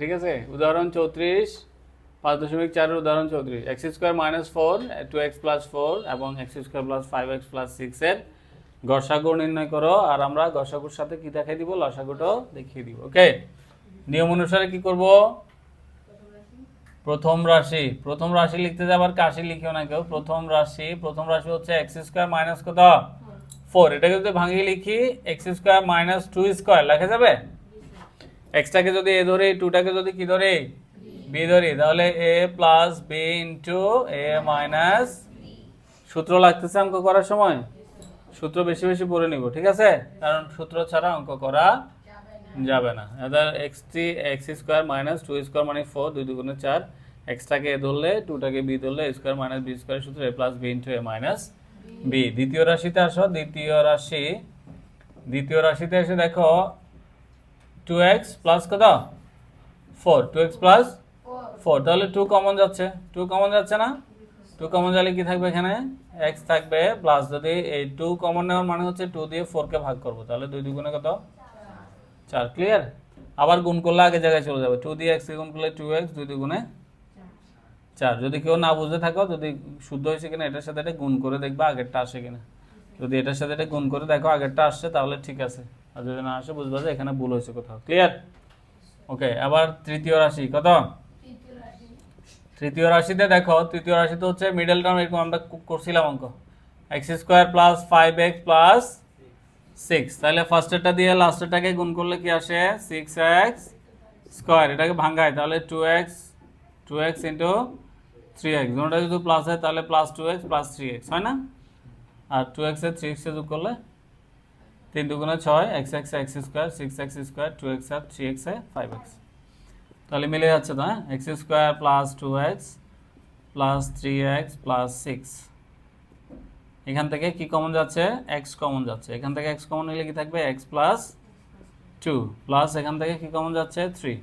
ঠিক আছে? উদাহরণ চৌত্রিশ পাঁচ দশমিক চারের উদাহরণ চৌত্রিশ। X square minus four two x plus four এবং x square plus five x plus সিক্সের গসাগু নির্ণয় করো আর আমরা গসাগুর সাথে কি দেখাই দিব? লসাগুটাও দেখিয়ে দিব ওকে নিয়ম অনুসারে কি করব? প্রথম রাশি। প্রথম রাশি লিখতে যাবার কাশি লিখিও না কেউ। প্রথম রাশি প্রথম রাশি হচ্ছে এক্স স্কোয়ার মাইনাস কত? ফোর এটাকে যদি ভাঙিয়ে লিখি x square minus two square লেখা যাবে? এক্সটাকে যদি এ ধরি টুটাকে যদি কি ধরি? বি ধরি। তাহলে A plus B into A minus সূত্র লাগতেছে অঙ্ক করার সময়? সূত্র বেশি বেশি পড়ে নিব, ঠিক আছে? কারণ সূত্র ছাড়া অঙ্ক করা যাবে না। এবার এক্স টি x square minus two square মানে ফোর দুই দুগুণে চার। এক্সটাকে এ ধরলে টুটাকে বি ধরলে স্কোয়ার মাইনাস বি স্কোয়ার সূত্র A plus B into A minus B দ্বিতীয় রাশিতে আসো, দ্বিতীয় রাশি। দ্বিতীয় রাশিতে এসে দেখো টু এক্স প্লাস কত? Four two x plus four তাহলে টু কমন যাচ্ছে। টু কমন যাচ্ছে না? টু কমন গেলে কি থাকবে এখানে? এক্স থাকবে প্লাস যদি এই টু কমন নেওয়ার মানে হচ্ছে টু দিয়ে ফোরকে ভাগ করব তাহলে দুই দুগুণে কত? চার ক্লিয়ার আবার গুণ করলে আগে জায়গায় চলে যাবে। টু দিয়ে এক্স গুণ করলে টু এক্স দুই দুগুণে চার। যদি কেউ না বুঝে থাকো যদি শুদ্ধ হয়েছে কিনা এটার সাথে এটা গুণ করে দেখবা আগেরটা আসে কিনা। যদি এটার সাথে এটা গুণ করে দেখো আগেরটা আসছে তাহলে ঠিক আছে। আর যদি না আসে বুঝবা যে এখানে ভুল হয়েছে কোথাও। ক্লিয়ার ওকে আবার তৃতীয় রাশি, কত? তৃতীয় রাশিতে দেখো, তৃতীয় রাশিতে হচ্ছে মিডল টার্ম এরকম আমরা করছিলাম অঙ্ক। X square plus five x plus six তাহলে ফার্স্টেরটা দিয়ে লাস্টেরটাকে গুণ করলে কি আসে? সিক্স এক্স স্কোয়ার এটাকে ভাঙ্গায়, তাহলে two x two x into three x দুটোটা যদি প্লাস হয়, তাহলে plus two x plus three x হয় না? আর টু এক্সে থ্রি এক্সে যোগ করলে তিন দুগুণে ছয়, x x x square, six x square, two x আর থ্রি এক্সে ফাইভ এক্স। তাহলে মিলে যাচ্ছে তো হ্যাঁ? X square plus two x plus three x plus six. এখান থেকে কি কমন যাচ্ছে? এক্স কমন যাচ্ছে। এখান থেকে এক্স কমন নিলে কি থাকবে? এক্স প্লাস টু প্লাস এখান থেকে কি কমন যাচ্ছে? থ্রি।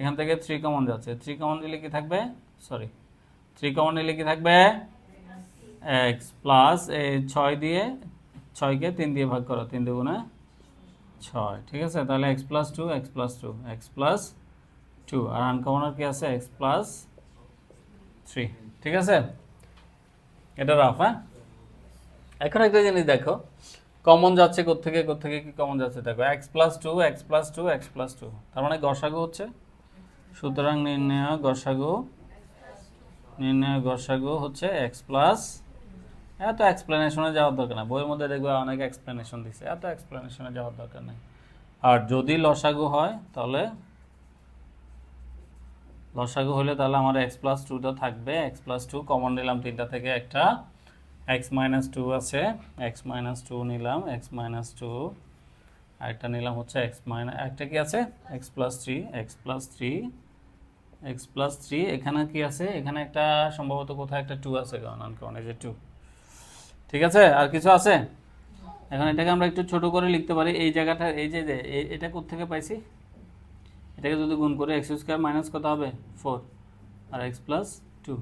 এখান থেকে থ্রি কমন যাচ্ছে। থ্রি কমন নিলে কি থাকবে? সরি, থ্রি কমন নিলে কি থাকবে? এক্স প্লাস এই ছয় দিয়ে ছয়কে তিন দিয়ে ভাগ করো, তিন দুগুণে ছয়। ঠিক আছে? তাহলে x plus two x plus two x plus two আর আনকমনার কি আছে? এক্স প্লাস থ্রি ঠিক আছে? এটা রাফ হ্যাঁ? এখন একটা জিনিস দেখো। কমন যাচ্ছে কোথেকে কোথেকে কি কমন যাচ্ছে? দেখো x plus two x plus two x plus two তার মানে গসাগু হচ্ছে? সুতরাং নির্ণয় গসাগু নির্ণয় গসাগু হচ্ছে এক্স প্লাস এত এক্সপ্লেনেশনে যাওয়ার দরকার না বইয়ের মধ্যে দেখবে অনেক এক্সপ্লেনেশন দিচ্ছে এত এক্সপ্লেনেশনে যাওয়ার দরকার নেই। আর যদি লসাগু হয়, তাহলে লসাগু হলে তাহলে আমার এক্স প্লাস টুটা থাকবে। এক্স প্লাস টু কমন নিলাম তিনটা থেকে একটা। এক্স মাইনাস টু আছে। এক্স মাইনাস টু নিলাম এক্স মাইনাস টু আরেকটা নিলাম হচ্ছে এক্স মাইনাস একটা কি আছে? X plus three x plus three x plus three এখানে কি আছে? এখানে একটা, সম্ভবত কোথায় একটা টু আছে কারণ যে টু ঠিক আছে? আর কিছু আছে? এখন এটাকে আমরা একটু ছোট করে লিখতে পারি। এই জায়গাটা, এই যে এটা কোত্থেকে পাইছি? এটাকে যদি গুণ করে এক্স স্কোয়ার মাইনাস কত হবে? ফোর আর এক্স প্লাস টু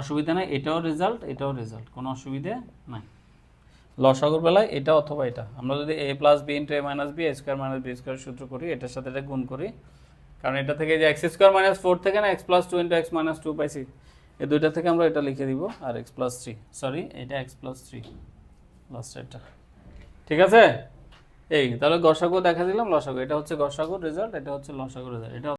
অসুবিধা নাই, এটাও রেজাল্ট এটাও রেজাল্ট কোনো অসুবিধে নাই। লসাগুর বেলায় এটা অথবা এটা। আমরা যদি A plus B into A minus B A square minus B square সূত্র করি, এটার সাথে এটা গুণ করি। কারণ এটা থেকে যে এক্স স্কোয়ার মাইনাস ফোর থেকে না x plus two into x minus two পাইছি। এই দুইটা থেকে আমরা এটা লিখে দিব আর এক্স প্লাস থ্রি সরি এটা এক্স প্লাস থ্রি এটা ঠিক আছে? এই, তাহলে গসাগু দেখা দিলাম, লসাগু। এটা হচ্ছে গসাগুর রেজাল্ট এটা হচ্ছে লসাগুর রেজাল্ট এটা